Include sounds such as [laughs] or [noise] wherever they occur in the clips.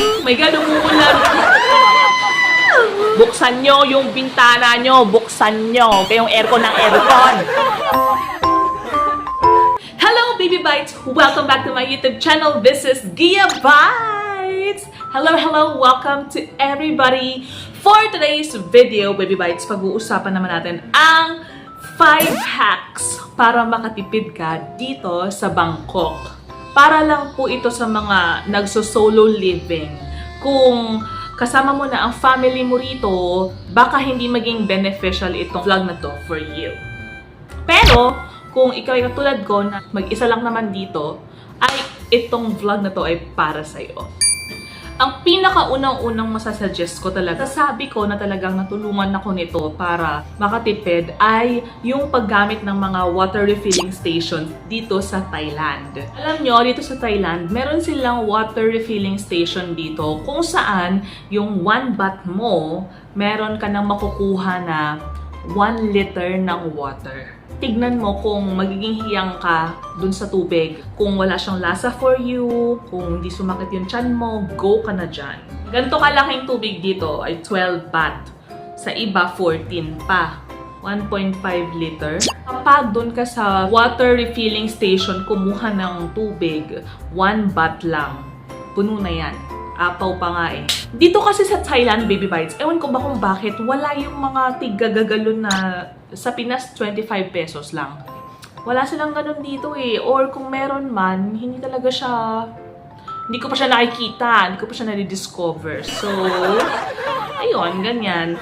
My God, umuulan. Buksan nyo yung bintana nyo. Buksan nyo. Kayong aircon ng aircon. Hello, Baby Bites! Welcome back to my YouTube channel. This is Gia Bites! Hello, hello! Welcome to everybody! For today's video, Baby Bites, pag-uusapan naman natin ang 5 hacks para makatipid ka dito sa Bangkok. Para lang po ito sa mga nagso-solo living. Kung kasama mo na ang family mo rito, baka hindi maging beneficial itong vlog na to for you. Pero, kung ikaw ay katulad ko na mag-isa lang naman dito, ay itong vlog na to ay para sa'yo. Ang pinakaunang-unang masasuggest ko talaga, sabi ko na talagang natulungan ako nito para makatipid ay yung paggamit ng mga water refilling station dito sa Thailand. Alam nyo, dito sa Thailand, meron silang water refilling station dito kung saan yung one baht mo, meron ka nang makukuha na 1 liter ng water. Tignan mo kung magiging hiyang ka dun sa tubig. Kung wala siyang lasa for you, kung hindi sumakit yung chan mo, go ka na dyan. Ganito kalaking tubig dito ay 12 baht. Sa iba, 14 pa. 1.5 liter. Kapag doon ka sa water refilling station kumuha ng tubig, 1 baht lang. Puno na yan. Apaw pa nga eh. Dito kasi sa Thailand, Baby Bites, ewan ko ba kung bakit, wala yung mga tigagagalon na sa Pinas, 25 pesos lang. Wala silang ganun dito eh. Or kung meron man, hindi talaga siya... Hindi ko pa siya nakikita. Hindi ko pa siya nadi-discover. So, ayun, ganyan.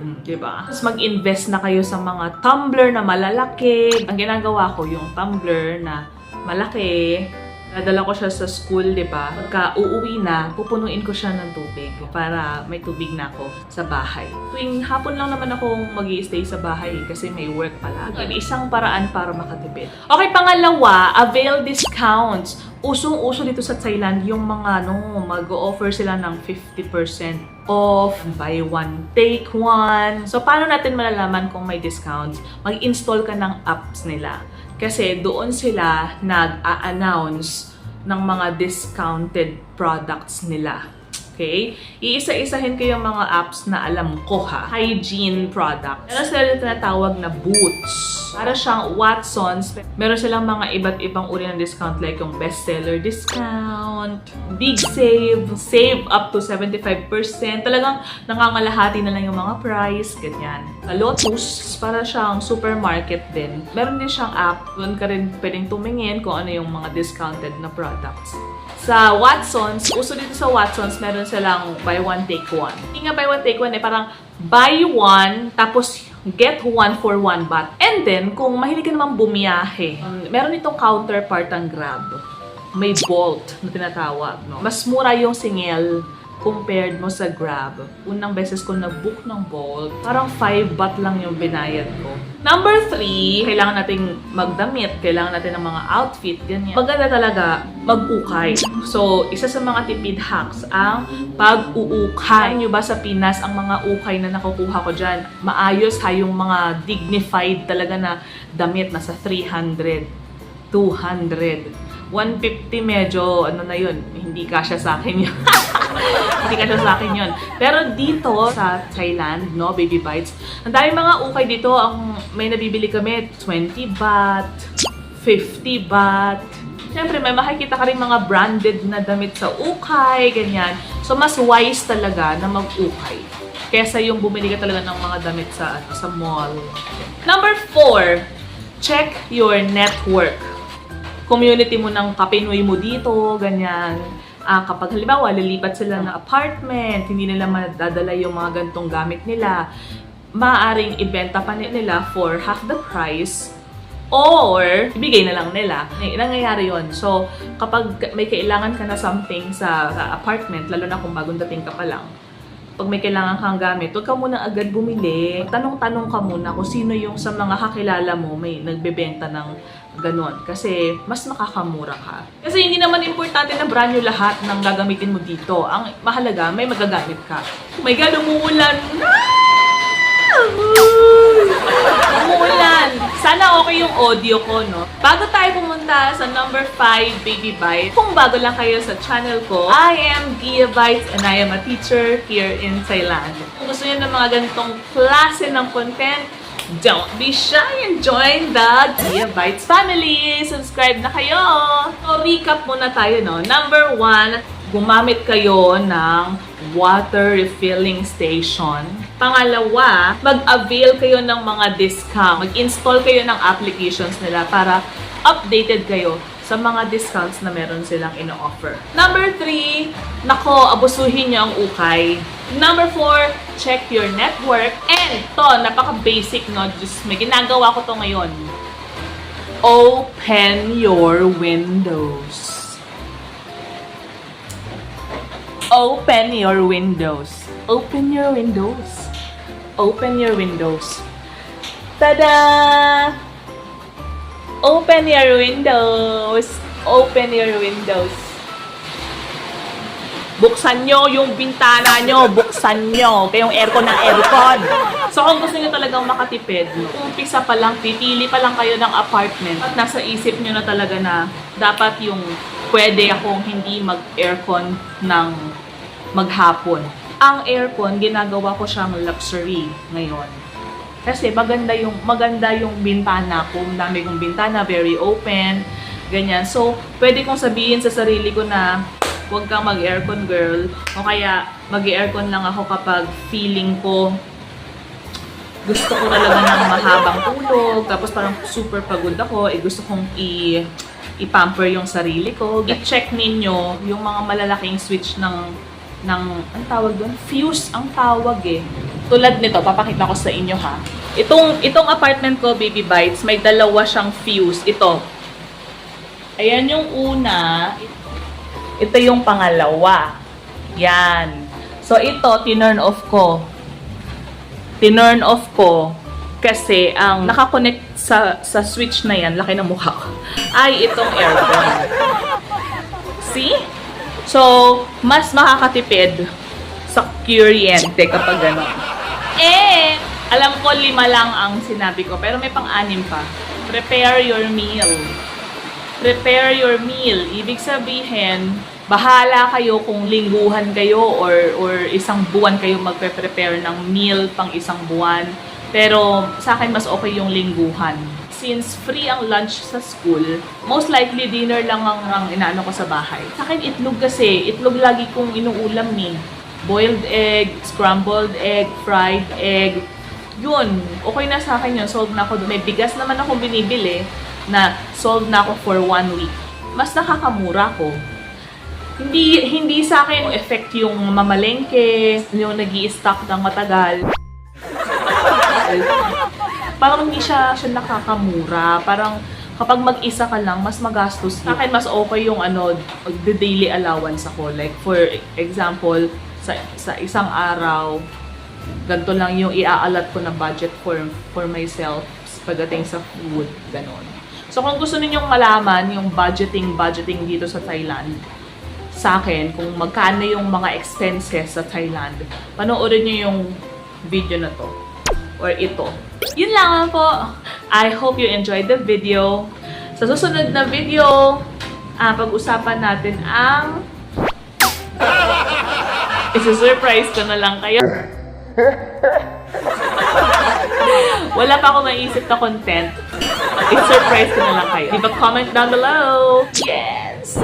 Mm, diba? Tapos mag-invest na kayo sa mga tumbler na malalaki. Ang ginagawa ko, yung tumbler na malaki, Nadala ko siya sa school, di ba? Pagka uuwi na, pupunuin ko siya ng tubig para may tubig na ako sa bahay. Tuwing hapon lang naman ako mag stay sa bahay kasi may work palagi. Isang paraan para makatipid. Okay, pangalawa, avail discounts. Usong-uso dito sa Thailand yung mga ano, mag-offer sila ng 50% off, buy one, take one. So, paano natin malalaman kung may discounts? Mag-install ka ng apps nila. Kasi doon sila nag-a-announce ng mga discounted products nila. Okay? Iisa-isahin ko yung mga apps na alam ko ha. Hygiene product. Meron sila yung tinatawag na Boots. Para siyang Watsons. Meron silang mga iba't ibang uri ng discount like yung bestseller discount, big save, save up to 75%. Talagang nangangalahati na lang yung mga price, ganyan. Lotus, para siyang supermarket din. Meron din siyang app. Doon ka rin pwedeng tumingin kung ano yung mga discounted na products. Sa Watsons, uso dito sa Watsons, meron silang buy one, take one. Hindi nga buy one, take one eh, parang buy one, tapos get one for one baht. And then, kung mahilig ka naman bumiyahe, um, meron itong counterpart ang Grab. May Bolt na tinatawag. No? Mas mura yung singil compared mo sa Grab. Unang beses ko nag-book ng Bolt, parang 5 baht lang yung binayad ko. Number 3, kailangan nating magdamit, kailangan natin ng mga outfit, ganyan. Maganda talaga mag-ukay. So, isa sa mga tipid hacks ang pag-uukay. Alam nyo ba sa Pinas, ang mga ukay na nakukuha ko dyan, maayos ha yung mga dignified talaga na damit, nasa 300, 200, 150 medyo, ano na yun, hindi kasya sa akin yun. [laughs] Hindi ka sa akin yun. Pero dito sa Thailand, no, Baby Bites, ang dami mga ukay dito. Ang may nabibili kami, 20 baht, 50 baht. Siyempre, may makikita ka rin mga branded na damit sa ukay, ganyan. So, mas wise talaga na mag-ukay. Kesa yung bumili ka talaga ng mga damit sa, ano, sa mall. Number four, check your network. Community mo ng kapinoy mo dito, ganyan ah, kapag halimbawa lilipat sila ng apartment, hindi nila madadala yung mga gantong gamit nila, maaaring ibenta pa nila for half the price or ibigay na lang nila. Nangyayari yon So, kapag may kailangan ka na something sa, sa apartment, lalo na kung bagong dating ka pa lang, pag may kailangan kang gamit, huwag ka muna agad bumili. Tanong-tanong ka muna kung sino yung sa mga kakilala mo may nagbebenta ng ganon. Kasi mas makakamura ka. Kasi hindi naman importante na brand new lahat ng gagamitin mo dito. Ang mahalaga, may magagamit ka. Oh my God, umuulan! Ah! Umuulan. Sana okay yung audio ko, no? Bago tayo pumunta sa number 5, Baby Bite, kung bago lang kayo sa channel ko, I am Gia Bites and I am a teacher here in Thailand. Kung gusto niyo ng mga ganitong klase ng content, Don't be shy and join the Gia Bites family! Subscribe na kayo! So, recap muna tayo, no? Number one, gumamit kayo ng water refilling station. Pangalawa, mag-avail kayo ng mga discount. Mag-install kayo ng applications nila para updated kayo sa mga discounts na meron silang ino-offer. Number three, nako, abusuhin niyo ang ukay. Number four, check your network. And to, napaka-basic, no? Just may ginagawa ko to ngayon. Open your windows. Open your windows. Open your windows. Open your windows. Tada! Open your windows. Open your windows. Buksan nyo yung bintana nyo. Buksan nyo. Kayong aircon ng aircon. So kung gusto nyo talagang makatipid, umpisa pa lang, pipili pa lang kayo ng apartment at nasa isip nyo na talaga na dapat yung pwede akong hindi mag-aircon ng maghapon. Ang aircon, ginagawa ko siyang luxury ngayon. Kasi maganda yung maganda yung bintana ko, Ang dami kong bintana, very open, ganyan. So, pwede kong sabihin sa sarili ko na huwag kang mag-aircon girl o kaya mag-aircon lang ako kapag feeling ko gusto ko talaga ng mahabang tulog, tapos parang super pagod ako, eh gusto kong i i-pamper yung sarili ko. I-check ninyo yung mga malalaking switch ng ng ang tawag doon, fuse ang tawag eh. Tulad nito, papakita ko sa inyo ha. Itong itong apartment ko, Baby Bites, may dalawa siyang fuse. Ito. Ayan yung una. Ito yung pangalawa. Yan. So ito, tinurn off ko tinurn off ko kasi ang nakakonect sa sa switch na yan, laki ng mukha ko, ay itong aircon. See? So, mas makakatipid sa kuryente kapag gano'n. Eh, alam ko lima lang ang sinabi ko, pero may pang-anim pa. Prepare your meal. Prepare your meal. Ibig sabihin, bahala kayo kung lingguhan kayo or or isang buwan kayo magpe-prepare ng meal pang isang buwan. Pero sa akin mas okay yung lingguhan. Since free ang lunch sa school, most likely dinner lang ang, ang inaano ko sa bahay. Sa akin itlog kasi, itlog lagi kong inuulam ni. Boiled egg, scrambled egg, fried egg. Yun, okay na sa akin yun. Sold na ako. May bigas naman ako binibili na sold na ako for one week. Mas nakakamura ko hindi hindi sa akin effect yung mamalengke, yung nag stock ng matagal. [laughs] Parang hindi siya, siya nakakamura. Parang kapag mag-isa ka lang, mas magastos. Sa akin, mas okay yung ano, the daily allowance ako. Like, for example, sa, sa isang araw, ganito lang yung iaalat ko na budget for for myself pagdating sa food, ganon. So, kung gusto ninyong malaman yung budgeting, budgeting dito sa Thailand, sa akin kung magkano yung mga expenses sa Thailand. Panoorin nyo yung video na to. Or ito. Yun lang po. I hope you enjoyed the video. Sa susunod na video, ah, pag-usapan natin ang... [laughs] Isa-surprise ko na lang kayo. [laughs] Wala pa ako naisip na content. I-surprise ko na lang kayo. Leave a comment down below. Yes!